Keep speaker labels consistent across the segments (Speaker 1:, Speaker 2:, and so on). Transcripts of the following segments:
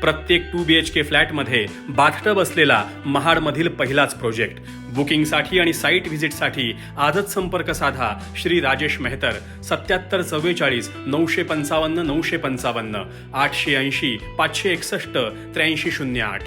Speaker 1: प्रत्येक to B H के फ्लॅटमध्ये bathtub असलेला महाडमधील पहिलाच प्रोजेक्ट बुकिंगसाठी आणि साईट व्हिजिटसाठी आजच संपर्क साधा श्री राजेश मेहतर. सत्याहत्तर चव्वेचाळीस नऊशे पंचावन्न नऊशे पंचावन्न आठशे ऐंशी पाचशे एकसष्ट त्र्याऐंशी शून्य आठ.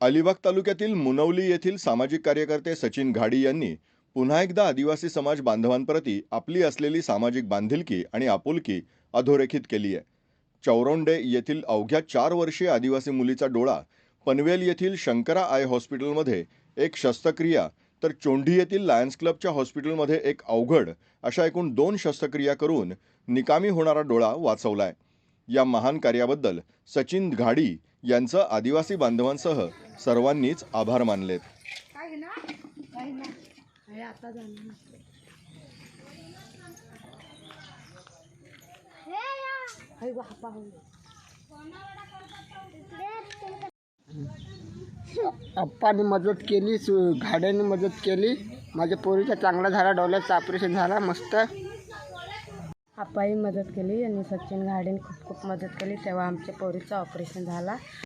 Speaker 2: अलिबाग तालुक्यातील मुनवली येथील सामाजिक कार्यकर्ते सचिन घाडी यांनी पुन्हा एकदा आदिवासी समाज बांधवांप्रती आपली असलेली सामाजिक बांधिलकी आणि आपुलकी अधोरेखित केली आहे. चौरोंडे येथील अवघ्या चार वर्षीय आदिवासी मुलीचा डोळा पनवेल येथील शंकरा आय हॉस्पिटलमध्ये एक शस्त्रक्रिया तर चोंढी येथील लायन्स क्लबच्या हॉस्पिटलमध्ये एक अवघड अशा एकूण दोन शस्त्रक्रिया करून निकामी होणारा डोळा वाचवलाय. या महान कार्याबद्दल सचिन घाडी यांचं आदिवासी बांधवांसह सर्वांनीच आभार मानलेत.
Speaker 3: काय ना काय ना. आता होय.
Speaker 4: अप्पाने मदत केली सु- घाड्याने मदत केली. माझ्या पोरीचा चांगला झाला डोळ्याचं ऑपरेशन झाला मस्त.
Speaker 3: आपाही मदत केली आणि सचिन घाडेने खूप खूप मदत केली. तेव्हा आमच्या पोरीचं ऑपरेशन झाला.